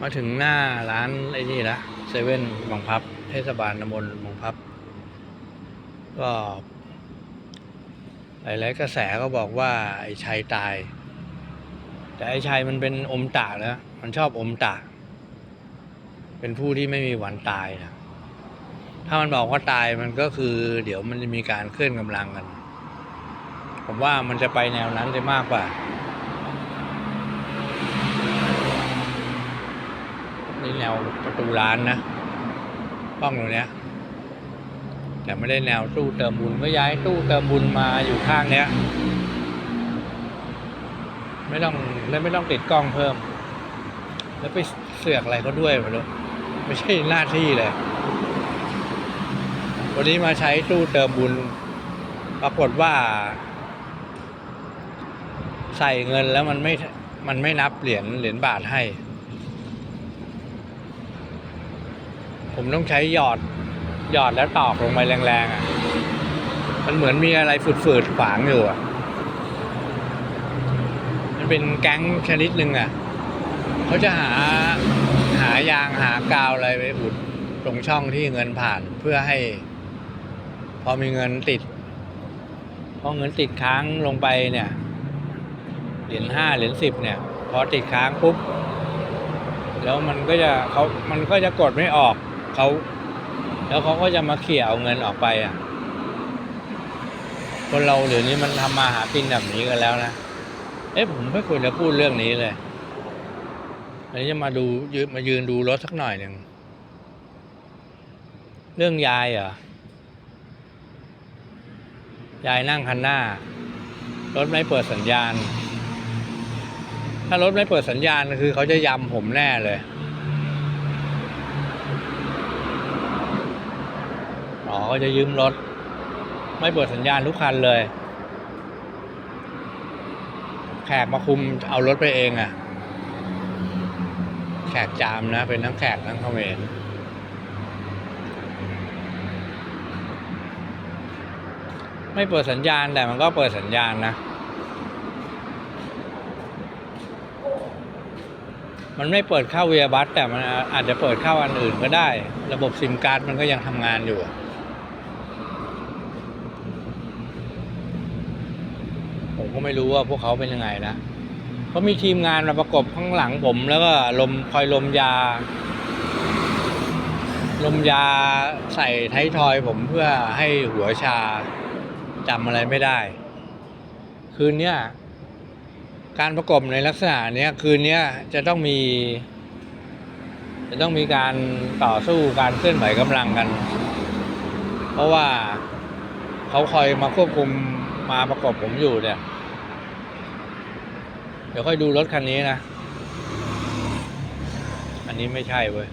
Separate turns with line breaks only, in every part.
มาถึงหน้าร้านไอ้นี่ละเซเว่นบางพับ เทศบาลตำบลบางพับ ก็ หลายๆกระแสก็บอกว่า ไอ้ชัยตาย แต่ไอ้ชัยมันเป็นอมตะแล้วมันชอบอมตะ เป็นผู้ที่ไม่มีวันตายนะถ้ามันบอกว่าตายมันก็คือ เดี๋ยวมันจะมีการเคลื่อนกำลังกัน ผมว่ามันจะไปแนวนั้นจะมากกว่า นี่แนวประตูร้านนะห้องตรงเนี้ยแต่ไม่ได้แนวตู้เติมบุญก็ย้ายตู้เติมบุญมาอยู่ข้างเนี้ย ไม่ต้องแล้วไม่ต้องติดกล้องเพิ่ม แล้วไปเสือกอะไรเขาด้วยไม่รู้ไม่ใช่หน้าที่เลย วันนี้มาใช้ตู้เติมบุญ ปรากฏว่า ใส่เงินแล้วมันไม่มันไม่นับเหรียญเหรียญบาทให้ ผมต้องใช้หยอดหยอดแล้วตอกลงไปแรงๆอะ มันเหมือนมีอะไรฝืดๆขวางอยู่อะ มันเป็นแก๊งชนิดหนึ่งอะ เขาจะหาหายางหากาวอะไรไปอุดตรงช่องที่เงินผ่านเพื่อให้ พอมีเงินติด พอเงินติดค้างลงไปเนี่ย เหรียญห้าเหรียญสิบเนี่ย พอติดค้างปุ๊บ แล้วมันก็จะเขามันก็จะกดไม่ออก เขาแล้วเขาก็จะมาเขี่ยเอาเงินออกไปอะ คนเราเดี๋ยวนี้มันทำมาหากินแบบนี้กันแล้วนะ เอ๊ะผมไม่ควรจะพูดเรื่องนี้เลยอันนี้จะมาดูยืนมายืนดูรถสักหน่อยหนึ่ง เรื่องยายเหรอยายนั่งคันหน้า รถไม่เปิดสัญญาณ ถ้ารถไม่เปิดสัญญาณคือเขาจะยำผมแน่เลย อ๋อเขาจะยืมรถ ไม่เปิดสัญญาณทุกคันเลย แขกมาคุมเอารถไปเองอะ่ะ แขกจามนะ เป็นทั้งแขกทั้งเขมรไม่เปิดสัญญาณแต่มันก็เปิดสัญญาณนะ มันไม่เปิดเข้าเวียบัสแต่มันอาจจะเปิดเข้าอันอื่นก็ได้ ระบบซิมการ์ดมันก็ยังทำงานอยู่ ผม ก็ไม่รู้ว่าพวกเขาเป็นยังไงนะเขามีทีมงานมาประกบข้างหลังผม แล้วก็ลมคอยลมยา ลมยาใส่ไทยทอยผมเพื่อให้หัวชาจำอะไรไม่ได้ คืนเนี้ยการประกบในลักษณะเนี้ยคืนเนี้ยจะต้องมี จะต้องมีการต่อสู้การเคลื่อนไหวกำลังกัน เพราะว่าเขาคอยมาควบคุมมาประกบผมอยู่เนี่ย ดี๋ยวค่อยดูรถคันนี้นะ อันนี้ไม่ใช่เว้ย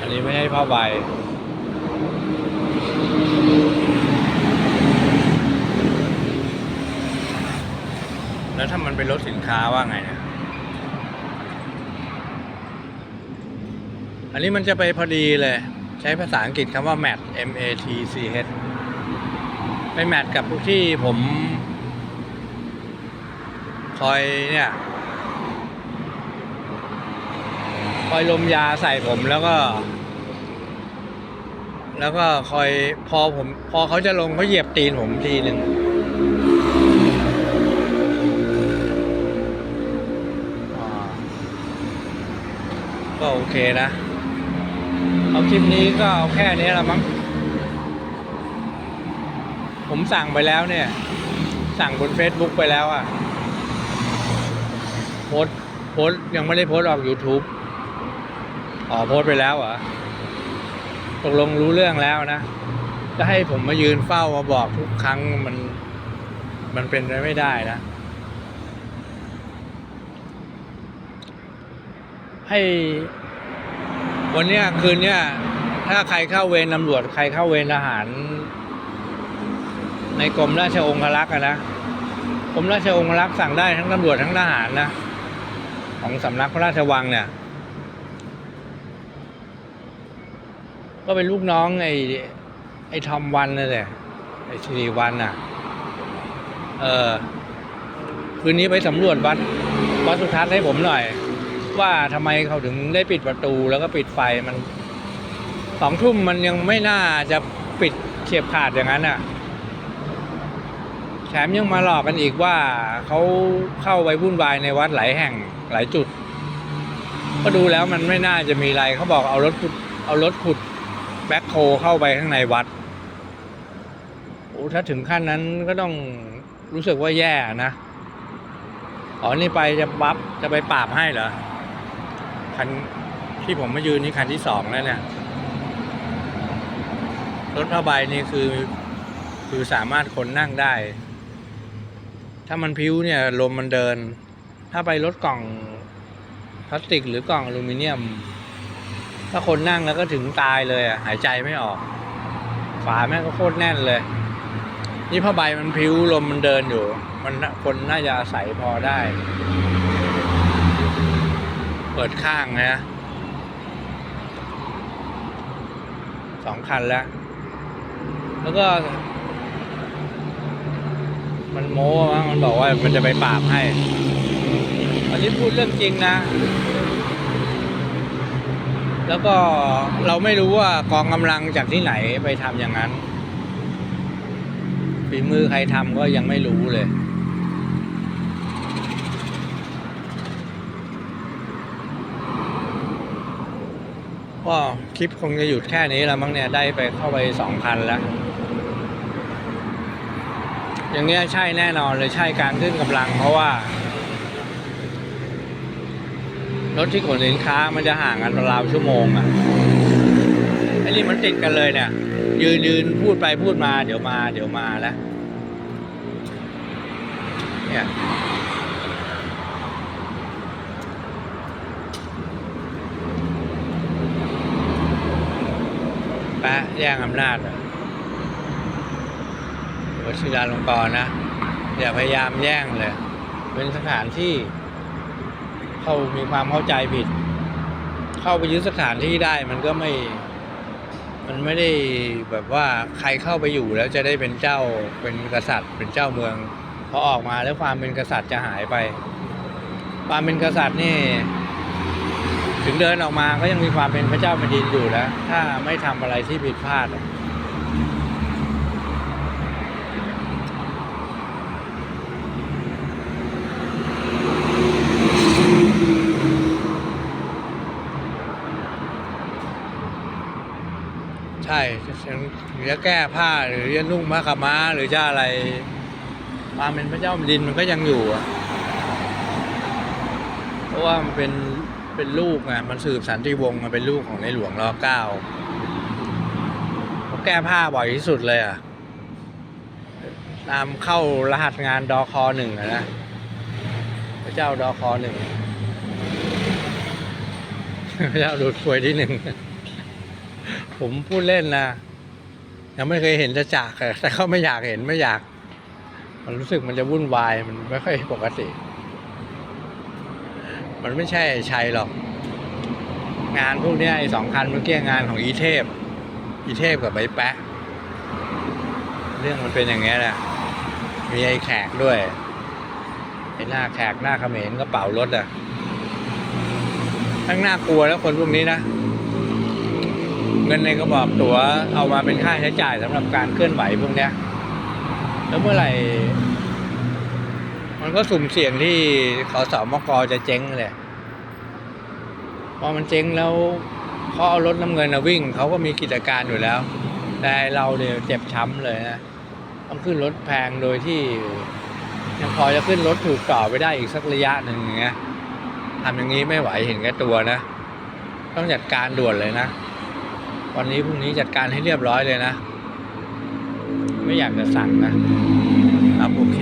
อันนี้ไม่ใช่ผ้าใบแล้วถ้ามันเป็นรถสินค้าว่าไงเนี่ยอันนี้มันจะไปพอดีเลย ใช้ภาษาอังกฤษคำว่า mat m a t c h ไปแมทกับที่ผมคอยเนี่ยคอยลมยาใส่ผมแล้วก็ แล้วก็คอยพอผม พอเขาจะลงเขาเหยียบตีนผมทีหนึ่งก็โอเคนะ เอาคลิปนี้ก็เอาแค่นี้ละมั้ง ผมสั่งไปแล้วเนี่ย สั่งบน Facebook ไปแล้วอะ่ะโพสโพสยังไม่ได้โพสออก YouTube อ๋อโพสไปแล้วเหรอตกลงรู้เรื่องแล้วนะจะให้ผมมายืนเฝ้ามาบอกทุกครั้งมัน มันเป็นไปไม่ได้นะ ให้ วันเนี้ยคืนเนี้ยถ้าใครเข้าเวรตำรวจ ใครเข้าเวรทหาร ในกรมราชองครักษ์นะกรมราชองครักษ์สั่งได้ทั้งตำรวจทั้งทหารนะ ของสำนักพระราชวังเนี่ย ก็เป็นลูกน้องไอ้ไอ้ทอมวันนั่นแหละไอ้สิริวันน่ะ เออคืนนี้ไปสำรวจวัดวัดสุทัศน์ให้ผมหน่อย ว่าทำไมเขาถึงได้ปิดประตูแล้วก็ปิดไฟมันสองทุ่มมันยังไม่น่าจะปิดเฉียบขาดอย่างนั้นอะ แถมยังมาหลอกกันอีกว่าเขาเข้าไปวุ่นวายในวัดหลายแห่งหลายจุด ก็ดูแล้วมันไม่น่าจะมีอะไรเขาบอกเอารถขุดเอารถขุดแบ็คโคเข้าไปข้างในวัดโอ้ถ้าถึงขั้นนั้นก็ต้องรู้สึกว่าแย่นะอ๋อนี่ไปจะบัฟจะไปปราบให้เหรอคันที่ผมมายืนนี่คันที่สองแล้วเนี่ยรถผ้าใบนี่คือ คือสามารถคนนั่งได้ ถ้ามันพิ้วเนี่ยลมมันเดิน ถ้าไปรถกล่องพลาสติกหรือกล่องอลูมิเนียม ถ้าคนนั่งแล้วก็ถึงตายเลยอะหายใจไม่ออก ฝาแม่งก็โคตรแน่นเลย นี่ผ้าใบมันพิ้วลมมันเดินอยู่ มันคนน่าจะอาศัยพอได้ เปิดข้างนะสองคันแล้ว แล้วก็ มันโม้มั้งมันบอกว่ามันจะไปปราบให้ อันนี้พูดเรื่องจริงนะ แล้วก็เราไม่รู้ว่ากองกำลังจากที่ไหนไปทำอย่างนั้นฝีมือใครทำก็ยังไม่รู้เลยก็คลิปคงจะหยุดแค่นี้แล้วมั้งเนี่ย ได้ไปเข้าไปสองพันแล้ว อย่างเงี้ยใช่แน่นอนเลยใช่การขึ้นกำลัง เพราะว่า รถที่ขนสินค้ามันจะห่างกันราวชั่วโมงอะไอ้นี่มันติดกันเลยเนี่ย ยืนยืนพูดไปพูดมา เดี๋ยวมา เดี๋ยวมาแล้วเนี่ยแปะแย่งอำนาจอะ วชิราลงกรณ์นะอย่าพยายามแย่งเลย เป็นสถานที่ เขามีความเข้าใจผิด เข้าไปยึดสถานที่ได้มันก็ไม่ มันไม่ได้แบบว่าใครเข้าไปอยู่แล้วจะได้เป็นเจ้าเป็นกษัตริย์ เป็นเจ้าเมืองพอออกมาแล้วความเป็นกษัตริย์จะหายไป ความเป็นกษัตริย์นี่ ถึงเดินออกมาก็ยังมีความเป็นพระเจ้าแผ่นดินอยู่แล้ว ถ้าไม่ทำอะไรที่ผิดพลาดอะใช่ถึง จะแก้ผ้าหรือจะนุ่งผ้าขาม้าหรือจะอะไรความเป็นพระเจ้าแผ่นดินมันก็ยังอยู่อะเพราะว่ามันเป็นเป็นลูกไงมันสืบสันติวงศ์มันเป็นลูกของในหลวงรอเก้าเขาแก้ผ้าบ่อยที่สุดเลยอะตามเข้ารหัสงานดอคอหนึ่งอะนะพระเจ้าดอคอหนึ่งพระเจ้าดูดควยที่หนึ่งผมพูดเล่นนะ ยังไม่เคยเห็นจะจากแต่เขาไม่อยากเห็นไม่อยาก มันรู้สึกมันจะวุ่นวายมันไม่ค่อยปกติ มันไม่ใช่ชัยหรอก งานพวกนี้ไอ้สองคันเมื่อกี้งานของอีเทพ อีเทพกับใบแปะเรื่องมันเป็นอย่างเงี้ยแหละมีไอ้แขกด้วยไอ้หน้าแขกหน้าเขมรกระเป๋ารถอะทั้งน่ากลัวแล้วคนพวกนี้นะ เงินในกระบอกตั๋วเอามาเป็นค่าใช้จ่ายสำหรับการเคลื่อนไหวพวกเนี้ย แล้วเมื่อไหร่ มันก็สุ่มเสี่ยงที่ขอสอมกจะเจ๊งเลยพอมันเจ๊งแล้วเขาเอารถน้ำเงินนะวิ่งเขาก็มีกิจการอยู่แล้ว แต่เราเนี่ยเจ็บช้ำเลยนะต้องขึ้นรถแพงโดยที่ยังพอจะขึ้นรถถูกต่อไปได้อีกสักระยะหนึ่งอย่างเงี้ยทำอย่างนี้ไม่ไหวเห็นแก่ตัวนะ ต้องจัดการด่วนเลยนะ วันนี้พรุ่งนี้จัดการให้เรียบร้อยเลยนะ ไม่อยากจะสั่งนะครับโอเค